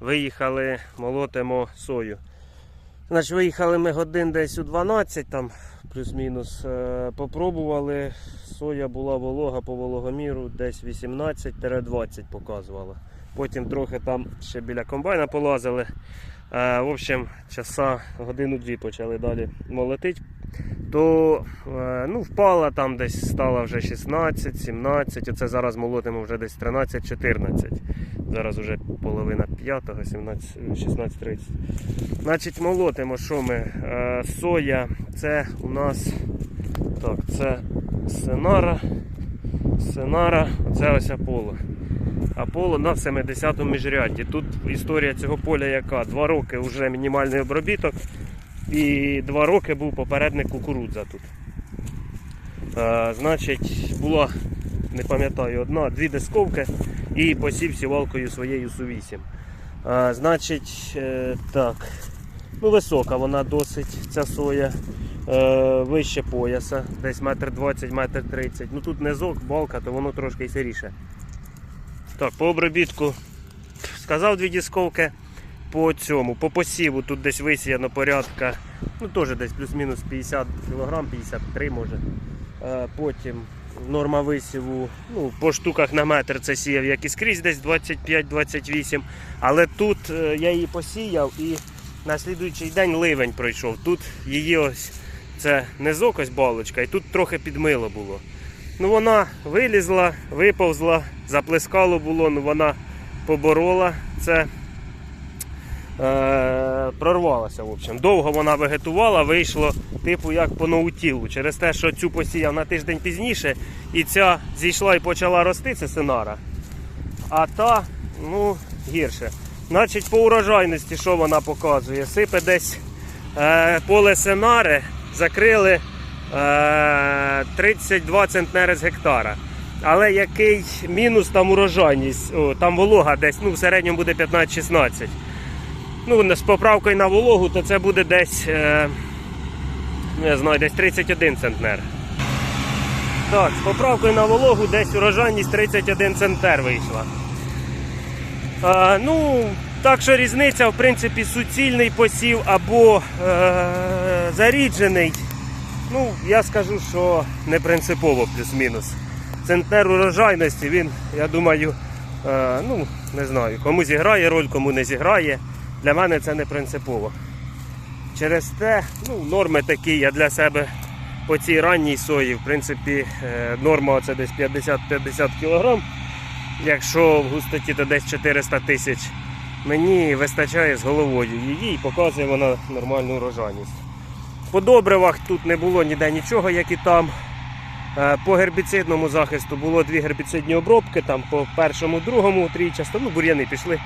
виїхали, молотимо сою. Значить, виїхали ми годин десь у 12, там плюс-мінус. Е, Попробували. Соя була волога по вологоміру, десь 18-20 показувала. Потім трохи там ще біля комбайна полазили. Е, В общем, часа годину-дві почали далі молотити. То е, ну, впала там десь стала вже 16, 17. Оце зараз молотимо вже десь 13-14. Зараз вже половина п'ятого, 17, 16.30. Значить, молотимо, що ми? Е, Соя, це у нас так, це Сенара. Сенара, це ось Аполло. Аполло на 70-му міжрядді. Тут історія цього поля яка? Два роки вже мінімальний обробіток. І два роки був попередник кукурудза тут. Е, значить, була, не пам'ятаю, одна, дві дисковки і посів сівалкою своєю Су-8. Е, значить, е, так. Ну, висока вона досить, ця соя. Е, вище пояса, десь метр 20, метр 30. Ну тут низок, балка, то воно трошки сиріше. Так, по обробітку сказав дві дисковки. По цьому, по посіву тут десь висіяно порядка, ну теж десь плюс-мінус 50 кг, 53 може. Е, потім норма висіву, ну, по штуках на метр це сіяв, як і скрізь, десь 25-28. Але тут е, я її посіяв і на слідуючий день ливень пройшов. Тут її ось це низок ось балочка, і тут трохи підмило було. Ну вона вилізла, виповзла, заплескало було, ну вона поборола це. Е, прорвалася. В общем. Довго вона вегетувала, вийшло типу як по наутілу. Через те, що цю посіяв на тиждень пізніше, і ця зійшла і почала рости, це синара. А та, ну, гірше. Значить, по урожайності, що вона показує? Сипе десь е, поле синари, закрили е, 32 центнери з гектара. Але який мінус там урожайність? О, там волога десь ну, в середньому буде 15-16. Ну, з поправкою на вологу, то це буде десь, е, не знаю, десь 31 центнер. Так, з поправкою на вологу десь урожайність 31 центнер вийшла. Е, ну, так що різниця, в принципі, суцільний посів або е, заріджений. Ну, я скажу, що не принципово плюс-мінус. Центнер урожайності, він, я думаю, е, ну, не знаю, кому зіграє роль, кому не зіграє. Для мене це не принципово. Через те, ну, норми такі я для себе по цій ранній сої, в принципі, е, норма це десь 50-50 кг. Якщо в густоті, то десь 400 тисяч. Мені вистачає з головою її і показує вона нормальну урожайність. По добривах тут не було ніде нічого, як і там. Е, По гербіцидному захисту було дві гербіцидні обробки, там по першому, другому трійчасто, ну бур'яни пішли,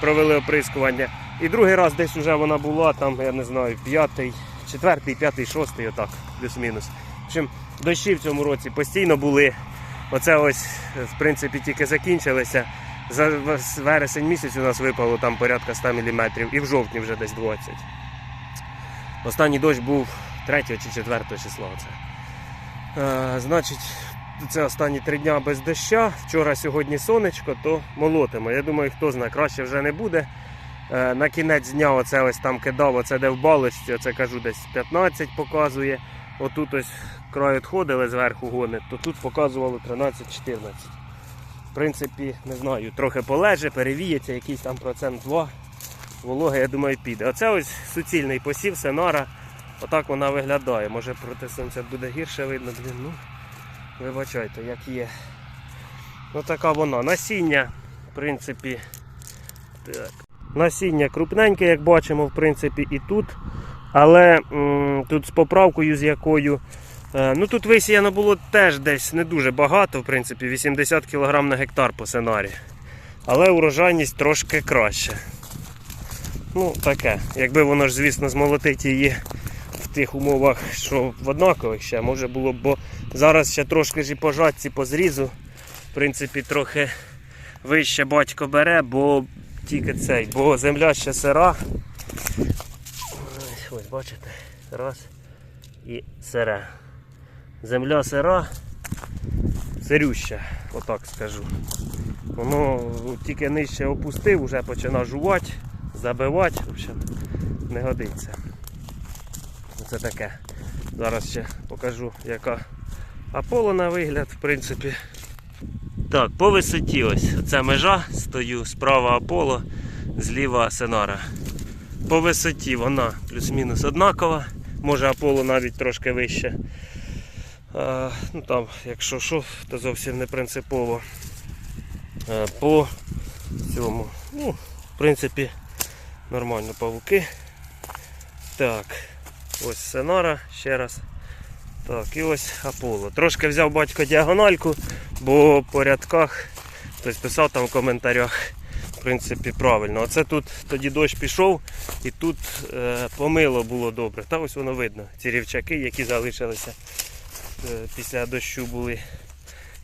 провели оприскування. І другий раз десь вже вона була, там, я не знаю, п'ятий, четвертий, п'ятий, шостий, отак, плюс-мінус. В дощі в цьому році постійно були. Оце ось, в принципі, тільки закінчилися. За вересень місяць у нас випало там порядка 100 мм і в жовтні вже десь 20. Останній дощ був 3 чи 4 числа. Оце. Е, значить, це останні три дня без доща. Вчора, сьогодні сонечко, то молотимо. Я думаю, хто знає, краще вже не буде. Е, на кінець дня оце ось там кидав, оце де в балочці, оце кажу десь 15 показує. Отут ось край відходили зверху гони, то тут показувало 13-14. В принципі, не знаю, трохи полеже, перевіється, якийсь там процент 2. Вологи, я думаю, піде. Оце ось суцільний посів, сенара. Отак вона виглядає. Може проти сонця буде гірше видно, ну вибачайте, як є. Ну така вона. Насіння, в принципі, так. Насіння крупненьке, як бачимо, в принципі, і тут. Але тут з поправкою, з якою. е, ну тут висіяно було теж десь не дуже багато, в принципі, 80 кг на гектар по сценарі. Але урожайність трошки краще. Ну, таке. Якби воно ж, звісно, змолотить її в тих умовах, що в однакових ще може було б, бо зараз ще трошки ж і по по зрізу. В принципі, трохи вище батько бере, бо тільки цей, бо земля ще сира. Ось, ось бачите, раз і сира. Земля сира, сирюща, отак скажу. Воно тільки нижче опустив, вже починає жувати, забивати. В общем, не годиться. Це таке. Зараз ще покажу, яка Аполло на вигляд, в принципі. Так, по висоті ось. Це межа, стою, справа Аполло, зліва Сенара. По висоті вона плюс-мінус однакова. Може Аполло навіть трошки вище. А, ну там, якщо що, то зовсім не принципово. А, по цьому, ну, в принципі, нормально павуки. Так, ось Сенара ще раз. Так, і ось Аполло. Трошки взяв батько діагональку, бо по рядках хтось писав там в коментарях. В принципі, правильно. Оце тут тоді дощ пішов і тут е, помило було добре. Та ось воно видно. Ці рівчаки, які залишилися е, після дощу були.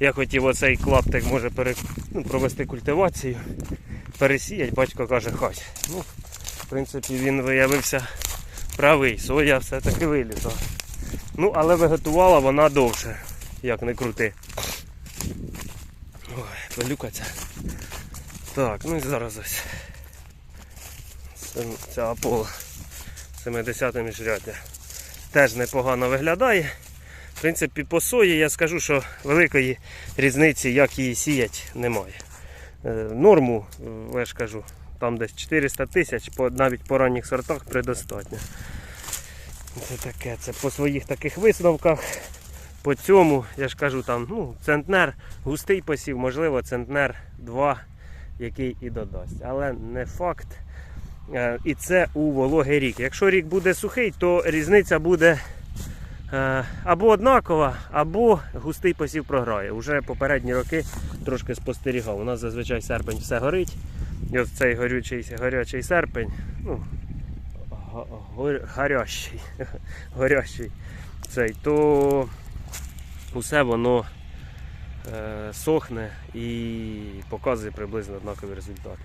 Я хотів оцей клаптик може пере, ну, провести культивацію, пересіять, батько каже, хай. Ну, в принципі, він виявився правий, соя все-таки вилізла. Ну, але виготувала вона довше, як не крути. Ой, пилюкаться. Так, ну і зараз ось. Ця Аполло 70 міжряддя. Теж непогано виглядає. В принципі, по сої я скажу, що великої різниці, як її сіять, немає. Е, Норму, е, я ж кажу, там десь 400 тисяч, навіть по ранніх сортах предостатньо. Це таке, це по своїх таких висновках. По цьому, я ж кажу, там, ну, центнер, густий посів, можливо, центнер 2, який і додасть. Але не факт. Е, І це у вологий рік. Якщо рік буде сухий, то різниця буде е, або однакова, або густий посів програє. Уже попередні роки трошки спостерігав. У нас зазвичай серпень все горить. І ось цей горючий, горячий серпень, ну, га- гарячий, горящий цей, то усе воно е, сохне і показує приблизно однакові результати.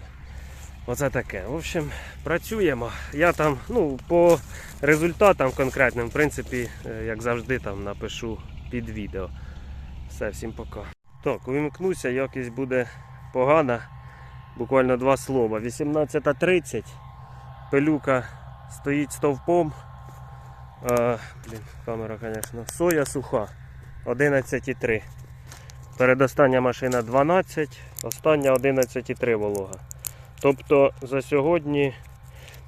Оце таке. В общем, працюємо. Я там, ну, по результатам конкретним, в принципі, е, як завжди, там напишу під відео. Все, всім пока. Так, увімкнуся, якість буде погана. Буквально два слова. 18.30. Пилюка стоїть стовпом. А, блін, камера, звісно. Соя суха. 11,3. Передостання машина 12, остання 11,3 волога. Тобто за сьогодні,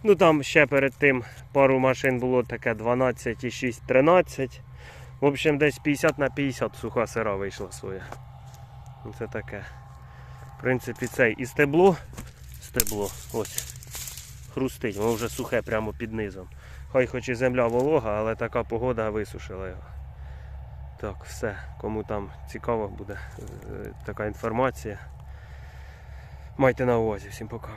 ну там ще перед тим пару машин було таке 12,6, 13. В общем, десь 50 на 50 суха сира вийшла. Ну, Це таке. В принципі, цей і стебло. Стебло. Ось. Хрустить, воно вже сухе прямо під низом. Хай хоч і земля волога, але така погода висушила його. Так, все. Кому там цікаво буде е, така інформація. Майте на увазі. Всім пока.